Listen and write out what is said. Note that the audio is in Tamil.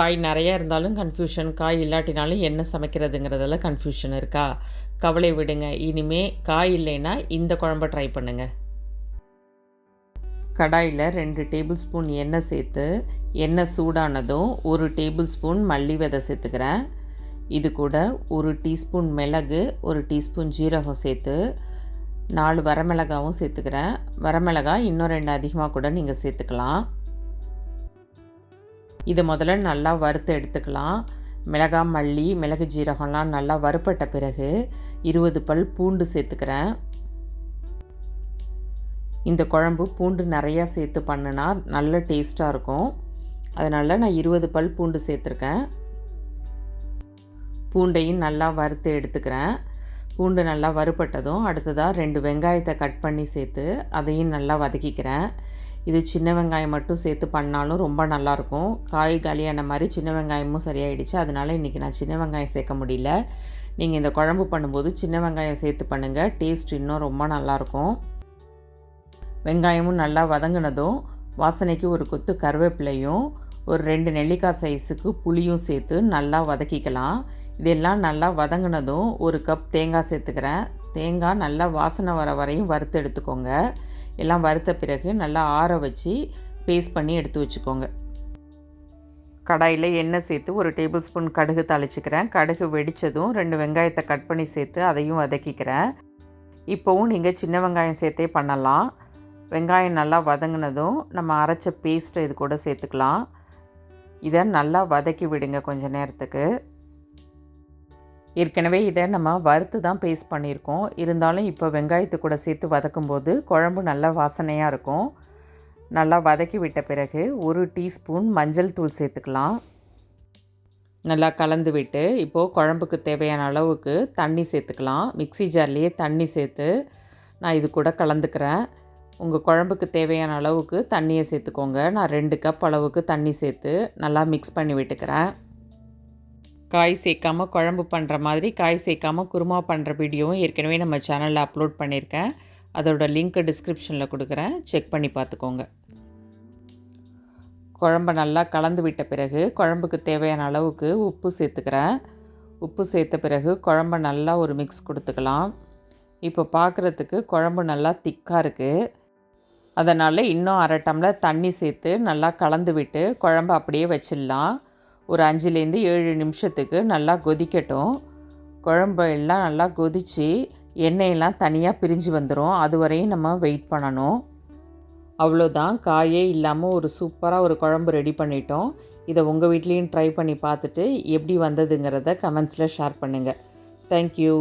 காய் நிறையா இருந்தாலும் கன்ஃபியூஷன் காய் இல்லாட்டினாலும் என்ன சமைக்கிறதுங்கிறதுல கன்ஃபியூஷன் இருக்கா? கவலை விடுங்க. இனிமே காய் இல்லைன்னா இந்த குழம்ப ட்ரை பண்ணுங்கள் கடாயில் ரெண்டு டேபிள் ஸ்பூன் எண்ணெய் சேர்த்து எண்ணெய் சூடானதும் ஒரு டேபிள் ஸ்பூன் மல்லி விதை சேர்த்துக்கிறேன். இது கூட ஒரு டீஸ்பூன் மிளகு ஒரு டீஸ்பூன் ஜீரகம் சேர்த்து நாலு வரமிளகாவும் சேர்த்துக்கிறேன். வரமிளகாய் இன்னும் ரெண்டு அதிகமாக கூட நீங்கள் சேர்த்துக்கலாம். இதை முதல்ல நல்லா வறுத்து எடுத்துக்கலாம். மிளகா மல்லி மிளகு ஜீரகம்லாம் நல்லா வறுப்பட்ட பிறகு இருபது பல் பூண்டு சேர்த்துக்கிறேன். இந்த குழம்பு பூண்டு நிறையா சேர்த்து பண்ணுனா நல்ல டேஸ்ட்டாக இருக்கும். அதனால் நான் இருபது பல் பூண்டு சேர்த்துருக்கேன். பூண்டையும் நல்லா வறுத்து எடுத்துக்கிறேன். பூண்டு நல்லா வறுப்பட்டதும் அடுத்ததாக ரெண்டு வெங்காயத்தை கட் பண்ணி சேர்த்து அதையும் நல்லா வதக்கிக்கிறேன். இது சின்ன வெங்காயம் மட்டும் சேர்த்து பண்ணாலும் ரொம்ப நல்லாயிருக்கும். காய் காலியான மாதிரி சின்ன வெங்காயமும் சரியாயிடுச்சு. அதனால் இன்றைக்கி நான் சின்ன வெங்காயம் சேர்க்க முடியல. நீங்கள் இந்த குழம்பு பண்ணும்போது சின்ன வெங்காயம் சேர்த்து பண்ணுங்கள் டேஸ்ட் இன்னும் ரொம்ப நல்லாயிருக்கும். வெங்காயமும் நல்லா வதங்கினதும் வாசனைக்கு ஒரு கொத்து கருவேப்பிலையும் ஒரு ரெண்டு நெல்லிக்காய் சைஸுக்கு புளியும் சேர்த்து நல்லா வதக்கிக்கலாம். இதெல்லாம் நல்லா வதங்கினதும் ஒரு கப் தேங்காய் சேர்த்துக்கிறேன். தேங்காய் நல்லா வாசனை வர வரையும் வறுத்து எடுத்துக்கோங்க. எல்லாம் வறுத்த பிறகு நல்லா ஆற வச்சு பேஸ்ட் பண்ணி எடுத்து வச்சுக்கோங்க. கடாயில் எண்ணெய் சேர்த்து ஒரு டேபிள் ஸ்பூன் கடுகு தாளிச்சிக்கிறேன். கடுகு வெடித்ததும் ரெண்டு வெங்காயத்தை கட் பண்ணி சேர்த்து அதையும் வதக்கிக்கிறேன். இப்போவும் நீங்கள் சின்ன வெங்காயம் சேர்த்தே பண்ணலாம். வெங்காயம் நல்லா வதங்கினதும் நம்ம அரைச்ச பேஸ்ட்டை இது கூட சேர்த்துக்கலாம். இதை நல்லா வதக்கி விடுங்க கொஞ்சம் நேரத்துக்கு. ஏற்கனவே இதை நம்ம வறுத்து தான் பேஸ்ட் பண்ணியிருக்கோம். இருந்தாலும் இப்போ வெங்காயத்து கூட சேர்த்து வதக்கும்போது குழம்பு நல்லா வாசனையாக இருக்கும். நல்லா வதக்கி விட்ட பிறகு ஒரு டீஸ்பூன் மஞ்சள் தூள் சேர்த்துக்கலாம். நல்லா கலந்து விட்டு இப்போது குழம்புக்கு தேவையான அளவுக்கு தண்ணி சேர்த்துக்கலாம். மிக்சி ஜார்லேயே தண்ணி சேர்த்து நான் இது கூட கலந்துக்கிறேன். உங்கள் குழம்புக்கு தேவையான அளவுக்கு தண்ணியை சேர்த்துக்கோங்க. நான் ரெண்டு கப் அளவுக்கு தண்ணி சேர்த்து நல்லா மிக்ஸ் பண்ணி விட்டுக்கிறேன். காய் சேர்க்காமல் குழம்பு பண்ணுற மாதிரி காய் சேர்க்காமல் குருமா பண்ணுற வீடியோவும் ஏற்கனவே நம்ம சேனலில் அப்லோட் பண்ணியிருக்கேன். அதோட லிங்க் டிஸ்கிரிப்ஷனில் கொடுக்குறேன். செக் பண்ணி பார்த்துக்கோங்க. குழம்ப நல்லா கலந்து விட்ட பிறகு குழம்புக்கு தேவையான அளவுக்கு உப்பு சேர்த்துக்கிறேன். உப்பு சேர்த்த பிறகு குழம்ப நல்லா ஒரு மிக்ஸ் கொடுத்துக்கலாம். இப்போ பார்க்குறதுக்கு குழம்பு நல்லா திக்காக இருக்குது அதனால் இன்னும் அரை டம்ளர் தண்ணி சேர்த்து நல்லா கலந்து விட்டு குழம்பு அப்படியே வச்சிடலாம். ஒரு அஞ்சுலேருந்து ஏழு நிமிஷத்துக்கு நல்லா கொதிக்கட்டும். குழம்பு எல்லாம் நல்லா கொதித்து எண்ணெயெல்லாம் தனியாக பிரிஞ்சு வந்துடும் அது வரையும் நம்ம வெயிட் பண்ணணும். அவ்வளோதான். காயே இல்லாமல் ஒரு சூப்பராக ஒரு குழம்பு ரெடி பண்ணிட்டோம். இதை உங்கள் வீட்லேயும் ட்ரை பண்ணி பார்த்துட்டு எப்படி வந்ததுங்கிறத கமெண்ட்ஸில் ஷேர் பண்ணுங்கள் தேங்க்யூ